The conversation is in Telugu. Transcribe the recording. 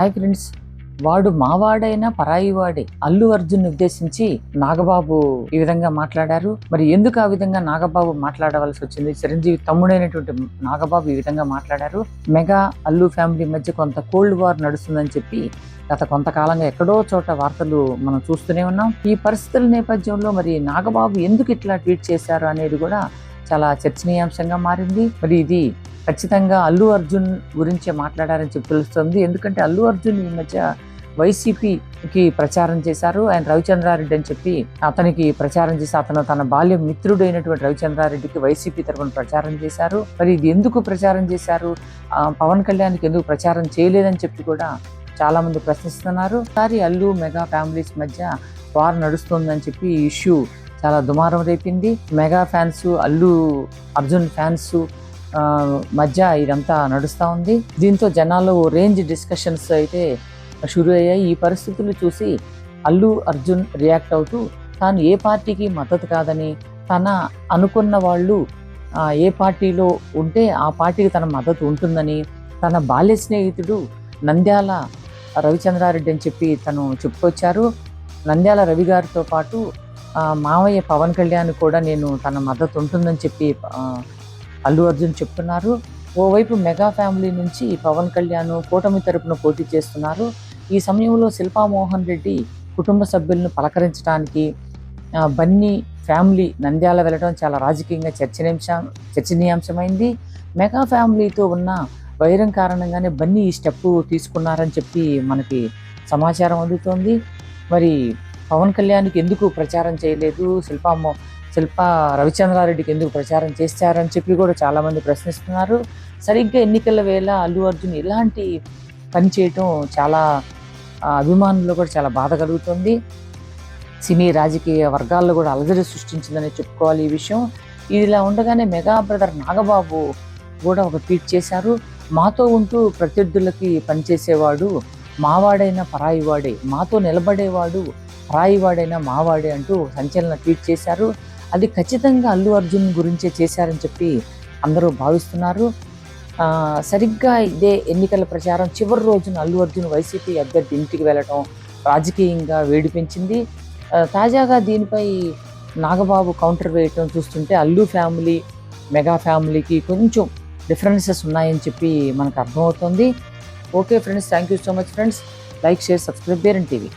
Hi friends. వాడు మావాడైనా పరాయి వాడే. అల్లు అర్జున్ ఉద్దేశించి నాగబాబు ఈ విధంగా మాట్లాడారు. మరి ఎందుకు ఆ విధంగా నాగబాబు మాట్లాడవలసి వచ్చింది? చిరంజీవి తమ్ముడైనటువంటి నాగబాబు ఈ విధంగా మాట్లాడారు. మెగా అల్లు ఫ్యామిలీ మధ్య కొంత కోల్డ్ వార్ నడుస్తుందని చెప్పి గత కొంతకాలంగా ఎక్కడో చోట వార్తలు మనం చూస్తూనే ఉన్నాం. ఈ పరిస్థితుల నేపథ్యంలో మరి నాగబాబు ఎందుకు ఇట్లా ట్వీట్ చేశారు అనేది కూడా చాలా చర్చనీయాంశంగా మారింది. మరి ఇది ఖచ్చితంగా అల్లు అర్జున్ గురించే మాట్లాడారని చెప్పి తెలుస్తుంది. ఎందుకంటే అల్లు అర్జున్ ఈ మధ్య వైసీపీకి ప్రచారం చేశారు. ఆయన రవిచంద్రారెడ్డి అని చెప్పి అతనికి ప్రచారం చేసి అతను తన బాల్య మిత్రుడైనటువంటి రవిచంద్రారెడ్డికి వైసీపీ తరఫున ప్రచారం చేశారు. మరి ఇది ఎందుకు ప్రచారం చేశారు? పవన్ కళ్యాణ్కి ఎందుకు ప్రచారం చేయలేదని చెప్పి కూడా చాలా మంది ప్రశ్నిస్తున్నారు. ఒకసారి అల్లు మెగా ఫ్యామిలీస్ మధ్య వార్ నడుస్తుందని చెప్పి ఈ ఇష్యూ చాలా దుమారం రేపింది. Mega fans Allu Arjun fans మధ్య ఇదంతా నడుస్తూ ఉంది. దీంతో జనాలు ఓ రేంజ్ డిస్కషన్స్ అయితే షురు అయ్యాయి. ఈ పరిస్థితులు చూసి అల్లు అర్జున్ రియాక్ట్ అవుతూ తాను ఏ పార్టీకి మద్దతు కాదని తన అనుకున్న వాళ్ళు ఏ పార్టీలో ఉంటే ఆ పార్టీకి తన మద్దతు ఉంటుందని తన బాల్య స్నేహితుడు నంద్యాల రవిచంద్రారెడ్డి అని చెప్పి తను చెప్పుకొచ్చారు. నంద్యాల రవి గారితో పాటు మావయ్య పవన్ కళ్యాణ్ కూడా నేను తన మద్దతు ఉంటుందని చెప్పి అల్లు అర్జున్ చెప్తున్నారు. ఓవైపు మెగా ఫ్యామిలీ నుంచి పవన్ కళ్యాణ్ కూటమి తరపున పోటీ చేస్తున్నారు. ఈ సమయంలో శిల్పా మోహన్ రెడ్డి కుటుంబ సభ్యులను పలకరించడానికి బన్నీ ఫ్యామిలీ నంద్యాల వెళ్ళడం చాలా రాజకీయంగా చర్చనీయాంశం చర్చనీయాంశమైంది. మెగా ఫ్యామిలీతో ఉన్న వైరం కారణంగానే బన్నీ ఈ స్టెప్ తీసుకున్నారని చెప్పి మనకి సమాచారం అందుతోంది. మరి పవన్ కళ్యాణ్కి ఎందుకు ప్రచారం చేయలేదు? శిల్పా శిల్ప రవిచంద్రారెడ్డికి ఎందుకు ప్రచారం చేశారని చెప్పి కూడా చాలామంది ప్రశ్నిస్తున్నారు. సరిగ్గా ఎన్నికల వేళ అల్లు అర్జున్ ఇలాంటి పని చేయటం చాలా అభిమానుల్లో కూడా చాలా బాధ కలుగుతుంది. సినీ రాజకీయ వర్గాల్లో కూడా అలజడి సృష్టించిందని చెప్పుకోవాలి ఈ విషయం. ఇదిలా ఉండగానే మెగా బ్రదర్ నాగబాబు కూడా ఒక ట్వీట్ చేశారు. మాతో ఉంటూ ప్రత్యర్థులకి పనిచేసేవాడు మావాడైన పరాయివాడే మాతో నిలబడేవాడు రాయివాడైనా మావాడే అంటూ సంచలన ట్వీట్ చేశారు. అది ఖచ్చితంగా అల్లు అర్జున్ గురించే చేశారని చెప్పి అందరూ భావిస్తున్నారు. సరిగ్గా ఇదే ఎన్నికల ప్రచారం చివరి రోజున అల్లు అర్జున్ వైసీపీ అభ్యర్థి ఇంటికి వెళ్ళటం రాజకీయంగా వేడి పెంచింది. తాజాగా దీనిపై నాగబాబు కౌంటర్ వేయటం చూస్తుంటే అల్లు ఫ్యామిలీ మెగా ఫ్యామిలీకి కొంచెం డిఫరెన్సెస్ ఉన్నాయని చెప్పి మనకు అర్థమవుతుంది. Okay friends thank you so much friends. Like share subscribe parent TV.